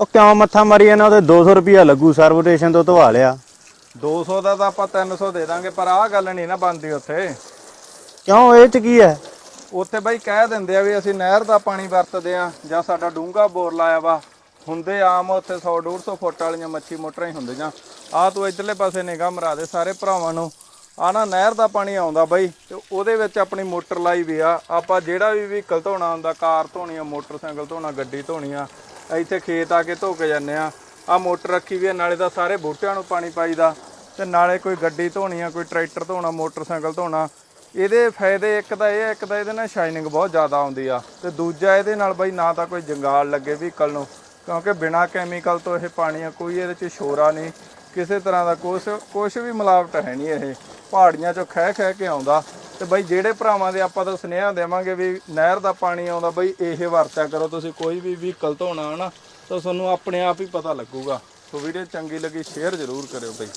ਉਹ ਕਿਉਂ ਮੱਥਾ ਮਾਰੀ ਇਹਨਾਂ ਉਹਦੇ 200 ਰੁਪਿਆ ਲੱਗੂ ਸਰਵੋਟੇਸ਼ਨ ਤੋਂ ਧਵਾ ਲਿਆ। 200 ਦਾ ਤਾਂ ਆਪਾਂ 300 ਦੇ ਦਾਂਗੇ ਪਰ ਆਹ ਗੱਲ ਨਹੀਂ ਨਾ ਬਣਦੀ ਉੱਥੇ। ਕਿਉਂ ਇਹ ਚ ਕੀ ਹੈ? ਉੱਥੇ ਬਾਈ ਕਹਿ ਦਿੰਦੇ ਆ ਵੀ ਅਸੀਂ ਨਹਿਰ ਦਾ ਪਾਣੀ ਵਰਤਦੇ ਆ ਜਾਂ ਸਾਡਾ ਡੂੰਘਾ ਬੋਰ ਲਾਇਆ ਵਾ। ਹੁੰਦੇ ਆਮ ਉੱਥੇ 100 150 ਫੁੱਟ ਵਾਲੀਆਂ ਮੱਛੀ ਮੋਟਰਾਂ ਹੀ ਹੁੰਦੀਆਂ। ਆ ਤੂੰ ਇਧਰਲੇ ਪਾਸੇ ਨਿਗਾਹ ਮਰਾ ਦੇ ਸਾਰੇ ਭਰਾਵਾਂ ਨੂੰ। ਆ ਨਾ ਨਹਿਰ ਦਾ ਪਾਣੀ ਆਉਂਦਾ ਬਾਈ ਤੇ ਉਹਦੇ ਵਿੱਚ ਆਪਣੀ ਮੋਟਰ ਲਾਈ ਵੀ ਆ। ਆਪਾਂ ਜਿਹੜਾ ਵੀ ਵਹੀਕਲ ਧੋਣਾ ਹੁੰਦਾ ਕਾਰ ਧੋਣੀ ਆ ਮੋਟਰਸਾਈਕਲ ਧੋਣਾ ਗੱਡੀ ਧੋਣੀ ਆ ਇੱਥੇ ਖੇਤ ਆ ਕੇ ਧੋ ਕੇ ਜਾਂਦੇ ਆ। ਆ ਮੋਟਰ ਰੱਖੀ ਵੀ ਆ, ਨਾਲੇ ਤਾਂ ਸਾਰੇ ਬੂਟਿਆਂ ਨੂੰ ਪਾਣੀ ਪਾਈਦਾ। ਤੇ ਨਾਲੇ ਕੋਈ ਗੱਡੀ ਧੋਣੀ ਆ, ਕੋਈ ਟਰੈਕਟਰ ਧੋਣਾ, ਮੋਟਰਸਾਈਕਲ ਧੋਣਾ। ਇਹਦੇ ਫਾਇਦੇ ਇੱਕ ਤਾਂ ਇਹ ਹੈ ਇੱਕ ਤਾਂ ਇਹਦੇ ਨਾਲ ਸ਼ਾਈਨਿੰਗ ਬਹੁਤ ਜ਼ਿਆਦਾ ਆਉਂਦੀ ਆ। ਤੇ ਦੂਜਾ ਇਹਦੇ ਨਾਲ ਬਈ ਨਾ ਤਾਂ ਕੋਈ ਜੰਗਾਲ ਲੱਗੇ ਵਹੀਕਲ ਨੂੰ, ਕਿਉਂਕਿ ਬਿਨਾ ਕੈਮੀਕਲ ਤੋਂ ਇਹ ਪਾਣੀ ਆ, ਕੋਈ ਇਹਦੇ ਚ ਸ਼ੋਰਾ ਨਹੀਂ। ਕਿਸੇ ਤਰ੍ਹਾਂ ਦਾ ਕੁਛ ਕੁਛ ਵੀ ਮਿਲਾਵਟ ਹੈ ਨਹੀਂ ਇਹ। ਪਹਾੜੀਆਂ ਚੋਂ ਖਹਿ ਖਹਿ ਕੇ ਆਉਂਦਾ। ਤੇ ਬਈ ਜਿਹੜੇ ਭਰਾਵਾਂ ਦੇ ਆਪਾਂ ਤਾਂ ਸੁਨੇਹਾ ਦੇਵਾਂਗੇ ਵੀ ਨਹਿਰ ਦਾ ਪਾਣੀ ਆਉਂਦਾ, ਬਈ ਇਹ ਵਰਤਿਆ ਕਰੋ, ਤੁਸੀਂ ਕੋਈ ਵੀ ਵਹੀਕਲ ਧੋਣਾ ਨਾ, ਤਾਂ ਤੁਹਾਨੂੰ ਆਪਣੇ ਆਪ ਹੀ ਪਤਾ ਲੱਗੂਗਾ। ਸੋ ਵੀਡੀਓ ਚੰਗੀ ਲੱਗੀ ਸ਼ੇਅਰ ਜ਼ਰੂਰ ਕਰਿਓ ਬਾਈ।